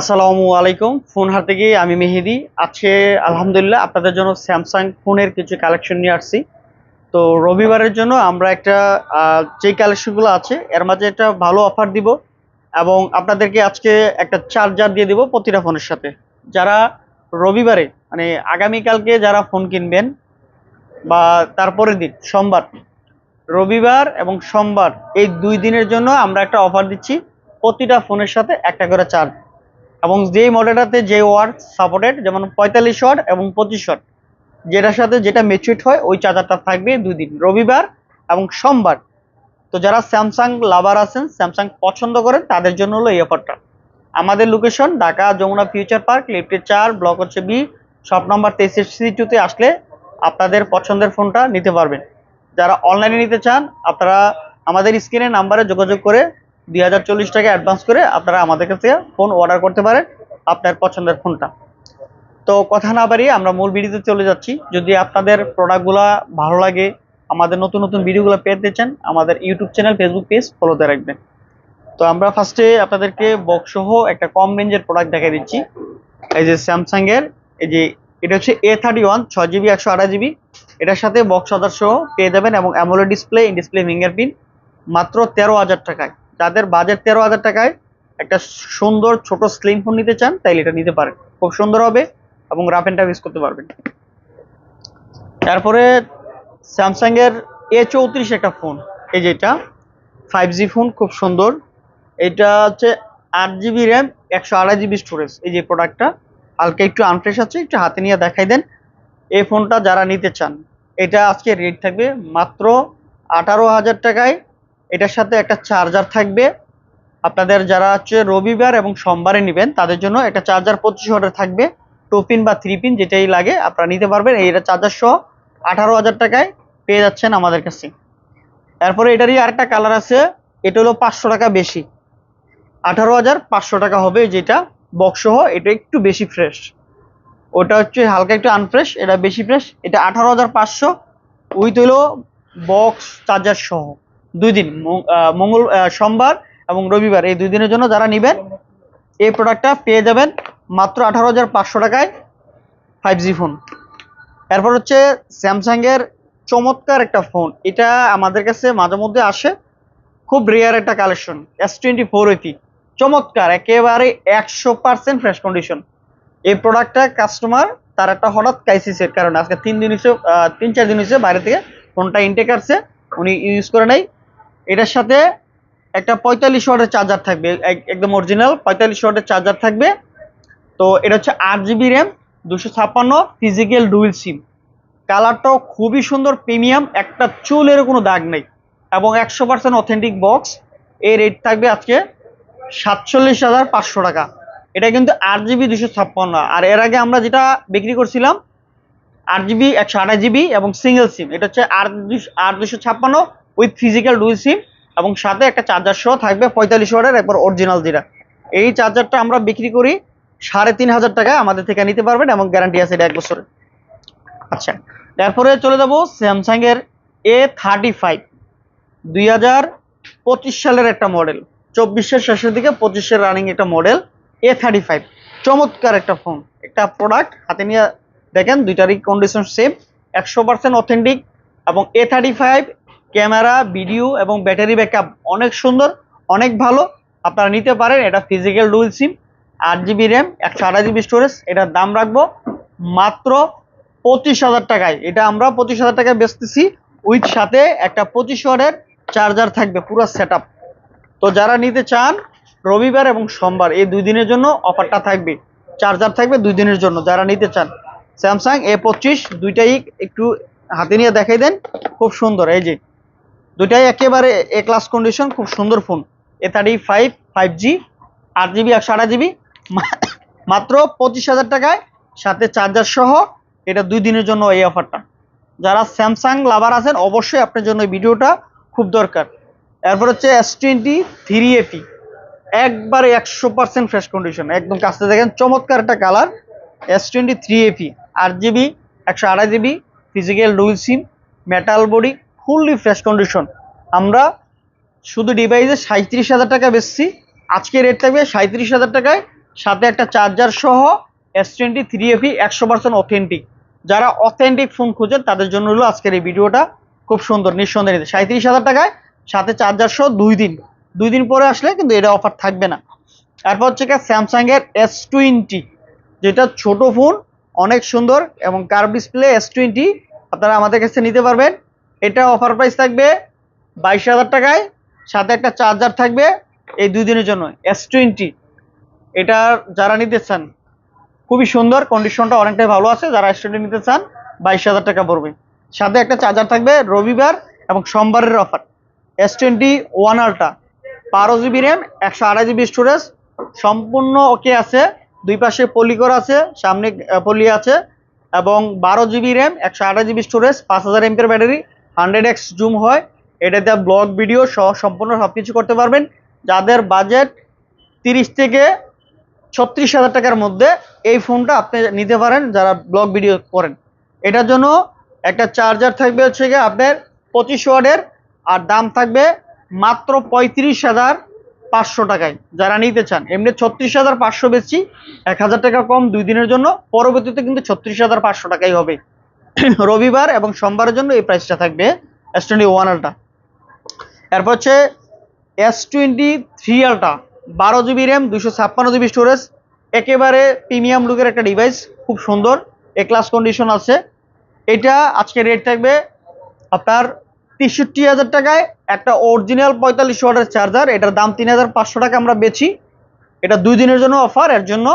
আসসালামু আলাইকুম। ফোন হাতে গিয়ে আমি মেহেদি। আজকে আলহামদুলিল্লাহ আপনাদের জন্য স্যামসাং ফোনের কিছু কালেকশন নিয়ে আসছি। তো রবিবারের জন্য আমরা একটা যে কালেকশনগুলো আছে, এর মাঝে একটা ভালো অফার দিব এবং আপনাদেরকে আজকে একটা চার্জার দিয়ে দিব প্রতিটা ফোনের সাথে। যারা রবিবারে মানে আগামীকালকে যারা ফোন কিনবেন বা তারপরের দিন, সোমবার, রবিবার এবং সোমবার, এই দুই দিনের জন্য আমরা একটা অফার দিচ্ছি প্রতিটা ফোনের সাথে একটা করে চার্জ এবং যেই মডেলটাতে যে ওয়ার্ড সাপোর্টেড যেমন পঁয়তাল্লিশ ওয়াট এবং পঁচিশ ওয়াট যেটার সাথে যেটা মেচুইট হয়, ওই চার্জারটা থাকবে দুই দিন রবিবার এবং সোমবার। তো যারা স্যামসাং লাভার আছেন স্যামসাং পছন্দ করেন, তাদের জন্য হলো এই অফারটা আমাদের location Dhaka Jamuna Future Park লিফটের চার ব্লক হচ্ছে বি শপ নম্বর তেইশ সি টুতে আসলে আপনাদের পছন্দের ফোনটা নিতে পারবেন। যারা অনলাইনে নিতে চান, আপনারা আমাদের স্ক্রিনে নাম্বারে যোগাযোগ করে দুই হাজার চল্লিশ টাকা অ্যাডভান্স করে আপনারা আমাদের কাছে ফোন অর্ডার করতে পারেন আপনার পছন্দের ফোনটা তো কথা না বাড়িয়ে আমরা মূল ভিডিওতে চলে যাচ্ছি। যদি আপনাদের প্রোডাক্টগুলো ভালো লাগে, আমাদের নতুন নতুন ভিডিওগুলো পেতে চান, আমাদের ইউটিউব চ্যানেল ফেসবুক পেজ ফলোতে রাখবেন। তো আমরা ফার্স্টে আপনাদেরকে বক্স সহ একটা কম রেঞ্জের প্রোডাক্ট দেখাই দিচ্ছি। এই যে স্যামসাংয়ের, এই যে এটা হচ্ছে এ থার্টি ওয়ান ছয় জিবি একশো আঠাশ জিবি এটার সাথে বক্স সহ পেয়ে যাবেন এবং AMOLED display in display fingerprint মাত্র তেরো হাজার টাকায়। যাদের বাজেট তেরো হাজার টাকায় একটা সুন্দর ছোট স্লিম ফোন নিতে চান, তাইলে এটা নিতে পারেন। খুব সুন্দর হবে এবং রাফ অ্যান্ড টাফ ইউজ করতে পারবেন। তারপরে স্যামসাং এর এ চৌত্রিশ একটা ফোন এই যেটা ফাইভ জি ফোন খুব সুন্দর। এটা হচ্ছে আট জিবি র্যাম একশো আড়াই জিবি স্টোরেজ এই যে প্রোডাক্টটা হালকা একটু আনফ্রেশ আছে, একটু হাতে নিয়ে দেখাই দেন। এই ফোনটা যারা নিতে চান, এটা আজকে রেট থাকবে মাত্র আঠারো হাজার টাকায় এটার সাথে একটা চার্জার থাকবে। আপনাদের যারা হচ্ছে রবিবার এবং সোমবারে নেবেন, তাদের জন্য একটা চার্জার পঁচিশ হাজার থাকবে। টু পিন বা থ্রি পিন যেটাই লাগে, আপনারা নিতে পারবেন। এইটা চার্জার সহ আঠারো হাজার টাকায় পেয়ে যাচ্ছেন আমাদের কাছে। তারপরে এটারই আরেকটা কালার আছে, এটা হলো পাঁচশো টাকা বেশি। আঠারো হাজার পাঁচশো টাকা হবে যেটা বক্স সহ, এটা একটু বেশি ফ্রেশ ওটা হচ্ছে হালকা একটু আনফ্রেশ এটা বেশি ফ্রেশ এটা আঠারো হাজার পাঁচশো উইথ হলো বক্স চার্জার সহ। দুই দিন মঙ্গল সোমবার এবং রবিবার, এই দুই দিনের জন্য যারা নেবেন, এই প্রোডাক্টটা পেয়ে যাবেন মাত্র আঠারো হাজার পাঁচশো টাকায় ফাইভ জি ফোন এরপর হচ্ছে স্যামসাং এর চমৎকার একটা ফোন এটা আমাদের কাছে মাঝে মধ্যে আসে। খুব রেয়ার একটা কালেকশন এস টোয়েন্টি ফোর ওইটি চমৎকার, একেবারে একশো পার্সেন্ট ফ্রেশ কন্ডিশন এই প্রোডাক্টটা কাস্টমার তার একটা হঠাৎ ক্রাইসিসের কারণে, আজকে তিন দিন হিসেবে তিন চার দিন হচ্ছে বাইরে থেকে ফোনটা ইনটেক আসছে, উনি ইউজ করে নাই। এটার সাথে একটা পঁয়তাল্লিশ ওয়াটের চার্জার থাকবে একদম অরিজিনাল পঁয়তাল্লিশ ওয়াটের চার্জার থাকবে। তো এটা হচ্ছে আট জিবি র্যাম দুশো ছাপ্পান্ন ফিজিক্যাল ডুইল সিম কালারটাও খুবই সুন্দর প্রিমিয়াম একটা চুলের কোনো দাগ নেই। এবং একশো পার্সেন্ট অথেন্টিক বক্স এই রেট থাকবে আজকে সাতচল্লিশ হাজার পাঁচশো টাকা। এটা কিন্তু আট জিবি দুশো ছাপ্পান্ন। আর এর আগে আমরা যেটা বিক্রি করছিলাম, আট জিবি একশো আঠাশ জিবি এবং সিঙ্গেল সিম এটা হচ্ছে আট, দুশো আট দুশো ছাপ্পান্ন উইথ ফিজিক্যাল ডুইল সিম এবং সাথে একটা চার্জার সহ থাকবে পঁয়তাল্লিশ ওয়াটের একবার অরিজিনাল যেটা। এই চার্জারটা আমরা বিক্রি করি সাড়ে তিন হাজার টাকায় আমাদের থেকে নিতে পারবেন এবং গ্যারান্টি আছে এটা এক বছরের আচ্ছা তারপরে চলে যাব স্যামসাং এর এ থার্টি ফাইভ দুই হাজার পঁচিশ সালের একটা মডেল চব্বিশের শেষের দিকে পঁচিশের রানিং একটা মডেল এ থার্টি ফাইভ চমৎকার একটা ফোন একটা প্রোডাক্ট হাতে নিয়ে দেখেন, দুইটারই কন্ডিশন সেম একশো পার্সেন্ট অথেন্টিক এবং A thirty five camera, video এবং ব্যাটারি ব্যাকআপ অনেক সুন্দর, অনেক ভালো। আপনারা নিতে পারেন, এটা ফিজিক্যাল ডুয়েল সিম আট জিবি র্যাম একশো আঠাশ জিবি স্টোরেজ এটার দাম রাখব মাত্র পঁচিশ হাজার টাকায়। এটা আমরা পঁচিশ হাজার টাকায় বেচতেছি উইথ সাথে একটা পঁচিশ ওয়াটের চার্জার থাকবে, পুরো সেট তো যারা নিতে চান, রবিবার এবং সোমবার, এই দুই দিনের জন্য অফারটা থাকবে। চার্জার থাকবে দুই দিনের জন্য, যারা নিতে চান। স্যামসাং এ পঁচিশ, দুইটাই একটু হাতে নিয়ে দেখাই দেন, খুব সুন্দর, এই যে। দুইটাই একেবারে এ ক্লাস কন্ডিশন খুব সুন্দর phone A thirty five five G আট জিবি একশো আঠাশ জিবি মাত্র পঁচিশ হাজার টাকায় সাথে চার্জার সহ এটা দুই দিনের জন্য এই অফারটা যারা স্যামসাং লাভার আছেন, অবশ্যই আপনার জন্য এই ভিডিওটা খুব দরকার। এরপর হচ্ছে এস টোয়েন্টি থ্রি এটি একবারে একশো পার্সেন্ট ফ্রেশ কন্ডিশন একদম কাছে দেখেন, চমৎকার একটা colour S twenty three FE আট জিবি একশো আড়াই GB physical dual SIM metal body fully fresh condition আমরা শুধু ডিভাইসে সাঁত্রিশ হাজার টাকা বেচছি। আজকে রেট থাকবে সাঁত্রিশ হাজার টাকায়। সাথে একটা চার্জার সহ এস টোয়েন্টি থ্রি এফি একশো পার্সেন্ট অথেন্টিক যারা অথেন্টিক ফোন খুঁজেন, তাদের জন্য হলো আজকের এই ভিডিওটা খুব সুন্দর, নিঃসন্দেহে। সাঁত্রিশ হাজার টাকায়, সাথে চার্জার সহ দুই দিন। দুই দিন পরে আসলে কিন্তু এটা অফার থাকবে না। তারপর হচ্ছে স্যামসাং এর এস টোয়েন্টি যেটা ছোট ফোন অনেক সুন্দর এবং কার ডিসপ্লে এস টোয়েন্টি আপনারা আমাদের কাছে নিতে পারবেন। এটা অফার প্রাইস থাকবে বাইশ হাজার টাকায়, সাথে একটা চার্জার থাকবে এই দুই দিনের জন্য এস টোয়েন্টি এটা যারা নিতে চান, খুবই সুন্দর কন্ডিশনটা অনেকটাই ভালো আছে, যারা স্টুডেন্ট নিতে চান, বাইশ হাজার টাকা পড়বে। সাথে একটা চার্জার থাকবে রবিবার এবং সোমবারের অফার এস টোয়েন্টি ওয়ান আলটা বারো জিবি র্যাম একশো আড়াই জিবি স্টোরেজ সম্পূর্ণ ওকে আছে, দুই পাশে পলি করা আছে, সামনে পলি আছে, এবং বারো জিবি র্যাম একশো আড়াই জিবি স্টোরেজ পাঁচ হাজার এমপের ব্যাটারি হান্ড্রেড এক্স জুম হয়, এটাতে ব্লগ, ভিডিও সহ সম্পূর্ণ সব কিছু করতে পারবেন। যাদের বাজেট তিরিশ থেকে ছত্রিশ হাজার টাকার মধ্যে এই ফোনটা আপনি নিতে পারেন, যারা ব্লগ, ভিডিও করেন। এটার জন্য একটা চার্জার থাকবে হচ্ছে গিয়ে আপনার পঁচিশ ওয়ার্ডের আর দাম থাকবে মাত্র পঁয়ত্রিশ হাজার পাঁচশো টাকায়। যারা নিতে চান, এমনি ছত্রিশ হাজার পাঁচশো বেশি, এক হাজার টাকা কম দুই দিনের জন্য, পরবর্তীতে কিন্তু ছত্রিশ হাজার পাঁচশো টাকাই হবে। রবিবার এবং সোমবারের জন্য এই প্রাইসটা থাকবে এস টোয়েন্টি ওয়ান আলটা এরপর হচ্ছে এস টোয়েন্টি থ্রি আলটা বারো জিবি র্যাম দুশো ছাপ্পান্ন জিবি স্টোরেজ একেবারে প্রিমিয়াম লুকের একটা ডিভাইস খুব সুন্দর এ ক্লাস কন্ডিশন আছে। এটা আজকে রেট থাকবে আপনার তেষট্টি হাজার টাকায়, একটা অরিজিনাল পঁয়তাল্লিশ ওয়াটের চার্জার এটার দাম তিন হাজার পাঁচশো টাকা আমরা বেছি এটা দুই দিনের জন্য অফার এর জন্য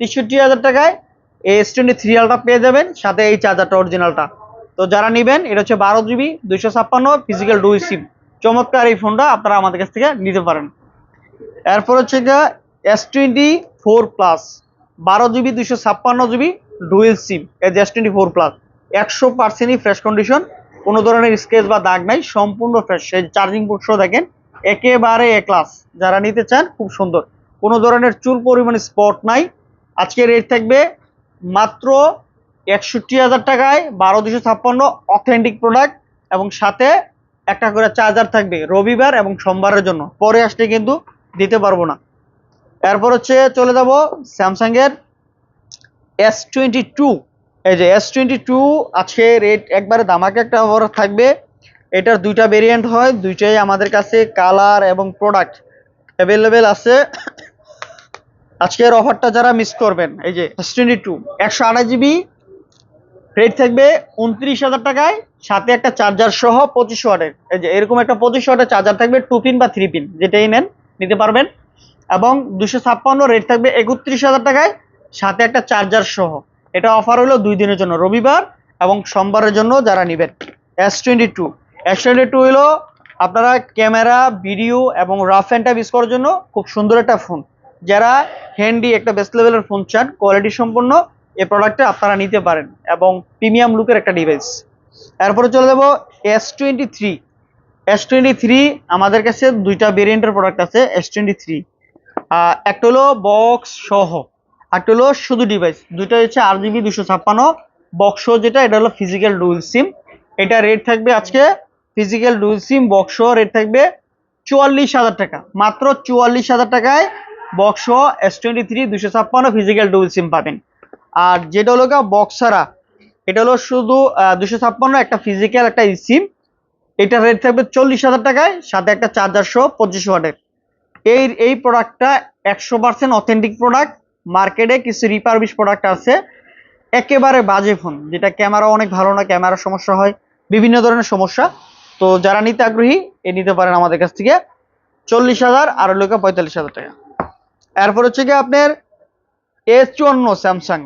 তেষট্টি হাজার টাকায় এস টোয়েন্টি থ্রি আলটা পেয়ে যাবেন, সাথে এই চার্জারটা অরিজিনালটা তো যারা নেবেন, এটা হচ্ছে বারো জিবি দুইশো ছাপ্পান্ন ফিজিক্যাল ডুই সিম চমৎকার এই ফোনটা আপনারা আমাদের কাছ থেকে নিতে পারেন। এরপর হচ্ছে গিয়ে এস টোয়েন্টি ফোর প্লাস বারো জিবি দুইশো ছাপ্পান্ন জিবি ডুয়েল সিম এই এস টোয়েন্টি ফোর প্লাস একশো পার্সেন্টই ফ্রেশ কন্ডিশন কোনো ধরনের স্কেচ বা দাগ নাই, সম্পূর্ণ ফ্রেশ চার্জিং পোর্টসও দেখেন, একেবারে এ ক্লাস যারা নিতে চান, খুব সুন্দর। কোনো ধরনের চুল পরিমাণে স্পট নাই। আজকে রেট থাকবে মাত্র একষট্টি হাজার টাকায় বারো দুশো ছাপ্পান্ন অথেন্টিক প্রোডাক্ট এবং সাথে একটা করে চার্জার থাকবে রবিবার এবং সোমবারের জন্য। পরে আসলে কিন্তু দিতে পারব না। এরপর হচ্ছে চলে যাব স্যামসাং এর এস টোয়েন্টি টু এই যে এস টোয়েন্টি টু আজকে রেট একবারে দামাকে একটা অফার থাকবে। এটার দুইটা ভেরিয়েন্ট হয়, দুইটাই আমাদের কাছে কালার এবং প্রোডাক্ট অ্যাভেলেবেল আছে। আজকের অফারটা যারা মিস করবেন, এই যে এস টোয়েন্টি টু একশো আড়াই জিবি রেট থাকবে উনত্রিশ হাজার টাকায়, সাথে একটা চার্জার সহ পঁচিশ ওয়াটের, এই যে এরকম একটা পঁচিশ ওয়াটের চার্জার থাকবে টু পিন বা থ্রি পিন যেটাই নেন, নিতে পারবেন। এবং দুশো ছাপ্পান্ন রেট থাকবে একত্রিশ হাজার টাকায়, সাথে একটা চার্জার সহ। এটা অফার হলো দুই দিনের জন্য, রবিবার এবং সোমবারের জন্য যারা নেবেন। S twenty two S twenty two হলো আপনারা ক্যামেরা ভিডিও এবং রাফ অ্যান্ড টাইপ ইউজ করার জন্য খুব সুন্দর একটা ফোন যারা হ্যান্ডি একটা বেস্ট লেভেলের ফোন চান কোয়ালিটি সম্পন্ন এই প্রোডাক্টটা আপনারা নিতে পারেন এবং প্রিমিয়াম লুকের একটা ডিভাইস এরপরে চলে যাব S twenty three S twenty three আমাদের কাছে দুইটা ভেরিয়েন্টের প্রোডাক্ট আছে এস টোয়েন্টি থ্রি একটা হলো বক্স সহ একটা হলো শুধু ডিভাইস দুইটা হচ্ছে আট জিবি দুশো ছাপ্পান্ন। বক্স যেটা, এটা হলো ফিজিক্যাল ডুয়েল সিম এটা রেট থাকবে আজকে physical dual SIM box rate থাকবে চুয়াল্লিশ হাজার টাকা। মাত্র চুয়াল্লিশ হাজার টাকায় বক্স এস টোয়েন্টি থ্রি দুশো ছাপ্পান্ন ফিজিক্যাল ডুয়েল সিম পাবেন। আর যেটা হলো বক্সারা এটা হলো শুধু দুশো ছাপ্পান্ন একটা ফিজিক্যাল একটা সিম এটা রেট থাকবে চল্লিশ হাজার টাকায়, সাথে একটা চার্জার সহ পঁচিশ ওয়াটের এই এই প্রোডাক্টটা একশো পার্সেন্ট অথেন্টিক প্রোডাক্ট মার্কেটে কিছু রিপারবিশ প্রোডাক্ট আছে। একেবারে বাজে ফোন যেটা ক্যামেরা অনেক ভালো না ক্যামেরার সমস্যা হয়, বিভিন্ন ধরনের সমস্যা। তো যারা নিতে আগ্রহী, এ নিতে পারেন আমাদের কাছ থেকে। চল্লিশ হাজার আর লোকে পঁয়তাল্লিশ হাজার টাকা। এরপর হচ্ছে কি আপনার এ চুয়ান্ন স্যামসাং।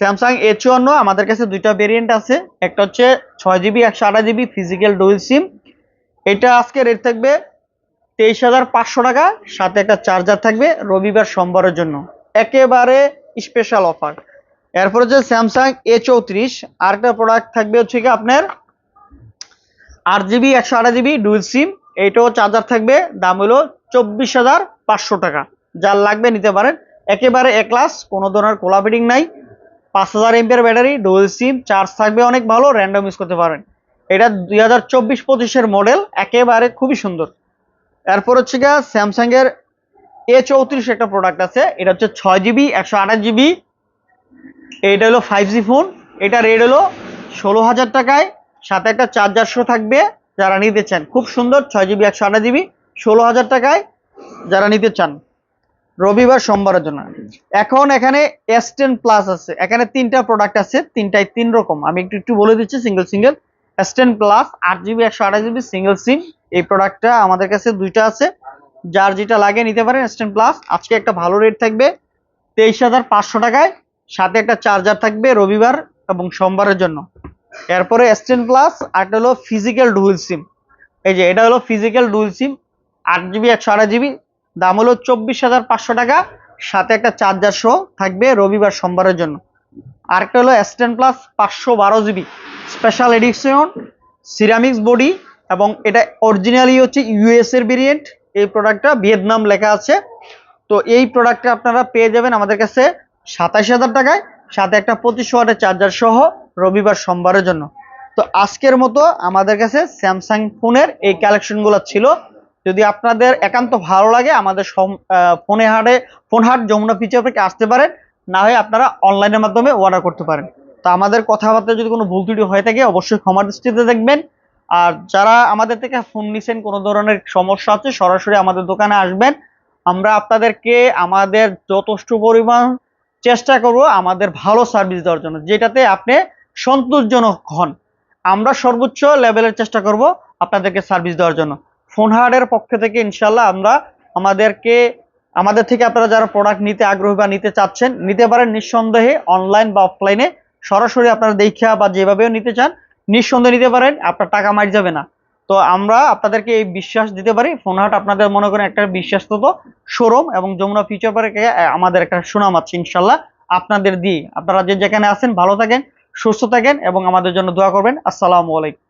স্যামসাং এ চুয়ান্ন, আমাদের কাছে দুইটা ভেরিয়েন্ট আছে। একটা হচ্ছে ছয় জিবি, একশো আঠাশ জিবি ফিজিক্যাল ডুয়েল সিম এটা আজকে রেট থাকবে তেইশ হাজার পাঁচশো টাকা, সাথে একটা চার্জার থাকবে রবিবার সোমবারের জন্য। একেবারে স্পেশাল অফার এরপর হচ্ছে স্যামসাং এ চৌত্রিশ, আরেকটা প্রোডাক্ট থাকবে হচ্ছে কি আপনার আট জিবি, একশো আঠাশ জিবি ডুয়েল সিম এইটাও চার্জার থাকবে, দাম হলো চব্বিশ হাজার পাঁচশো টাকা। যার লাগবে নিতে পারেন। একেবারে এ ক্লাস কোনো ধরনের কোলা ফিটিং নাই। পাঁচ হাজার ampere battery dual SIM charge থাকবে অনেক ভালো র্যান্ডম ইউজ করতে পারেন। এটা দুই হাজার চব্বিশ পঁচিশের মডেল একেবারে খুবই সুন্দর। এরপর হচ্ছে গিয়ে স্যামসাং এর এ চৌত্রিশ একটা প্রোডাক্ট আছে। এটা হচ্ছে ছয় জিবি একশো আঠাশ জিবি এইটা হলো ফাইভ জি ফোন এটা রেট হলো ষোলো হাজার টাকায়। সাথে একটা চার্জার শো থাকবে, যারা নিতে চান। খুব সুন্দর, ছয় জিবি একশো আঠাশ জিবি ষোলো হাজার টাকায় যারা নিতে চান। রবিবার, সোমবারের জন্য। এখন এখানে এস টেন প্লাস আছে। এখানে তিনটা প্রোডাক্ট আছে তিনটায় তিন রকম। আমি একটু একটু বলে দিচ্ছি single single S ten plus আট জিবি একশো আঠাশ জিবি সিঙ্গেল সিম এই প্রোডাক্টটা আমাদের কাছে দুইটা আছে। যার যেটা লাগে নিতে পারেন এস টেন প্লাস আজকে একটা ভালো রেট থাকবে, তেইশ হাজার পাঁচশো টাকায়। সাথে একটা চার্জার থাকবে রবিবার এবং সোমবারের জন্য। এরপরে এস টেন প্লাস আর একটা হলো ফিজিক্যাল ডুয়েল সিম এই যে, এটা হলো ফিজিক্যাল ডুয়েল সিম আট জিবি একশো আঠাশ জিবি দাম হলো চব্বিশ হাজার পাঁচশো টাকা। সাথে একটা চার্জার সহ থাকবে রবিবার সোমবারের জন্য। আরেকটা হলো এস টেন প্লাস পাঁচশো বারো GB special edition ceramics body এবং এটা অরিজিনালি হচ্ছে ইউএস এর ভেরিয়েন্ট এই প্রোডাক্টটা ভিয়েতনাম লেখা আছে। তো এই প্রোডাক্টটা আপনারা পেয়ে যাবেন আমাদের কাছে সাতাশ হাজার টাকায়। সাথে একটা পঁচিশ ওয়াটের চার্জার সহ রবিবার সোমবারের জন্য। তো আজকের মতো আমাদের কাছে স্যামসাং ফোনের এই কালেকশনগুলো ছিল। যদি আপনাদের একান্ত ভালো লাগে, আমাদের ফোনে হাটে, ফোন হাট যমুনা ফিচার থেকে আসতে পারেন, না হয় আপনারা অনলাইনের মাধ্যমে অর্ডার করতে পারেন। তো আমাদের কথাবার্তা যদি কোনো ভুল ত্রুটি হয়ে থাকে, অবশ্যই ক্ষমা দৃষ্টিতে দেখবেন। আর যারা আমাদের থেকে ফোন নিছেন, কোনো ধরনের সমস্যা আছে, সরাসরি আমাদের দোকানে আসবেন। আমরা আপনাদেরকে আমাদের যথেষ্ট পরিমাণ চেষ্টা করব আমাদের ভালো সার্ভিস দেওয়ার জন্য, যেটাতে আপনি সন্তোষজনক হন। আমরা সর্বোচ্চ লেভেলের চেষ্টা করব আপনাদেরকে সার্ভিস দেওয়ার জন্য। ফোন হার্ডের পক্ষ থেকে ইনশাল্লাহ আমরা আমাদেরকে, আমাদের থেকে আপনারা যারা প্রোডাক্ট নিতে আগ্রহী বা নিতে চাচ্ছেন, নিতে পারেন নিঃসন্দেহে অনলাইন বা অফলাইনে সরাসরি আপনারা দেখা বা যেভাবেও নিতে চান, নিঃসন্দেহে নিতে পারেন, আপনার টাকা মার যাবে না। তো আমরা আপনাদেরকে এই বিশ্বাস দিতে পারি ফোন হাট আপনাদের মনে করেন একটা বিশ্বাসত শোরুম এবং যমুনা ফিউচার পার্কে আমাদের একটা সুনাম আছে ইনশাল্লাহ আপনাদের দিয়ে। আপনারা যে যেখানে আছেন, ভালো থাকেন, সুস্থ থাকেন এবং আমাদের জন্য দোয়া করবেন। আসসালামু আলাইকুম।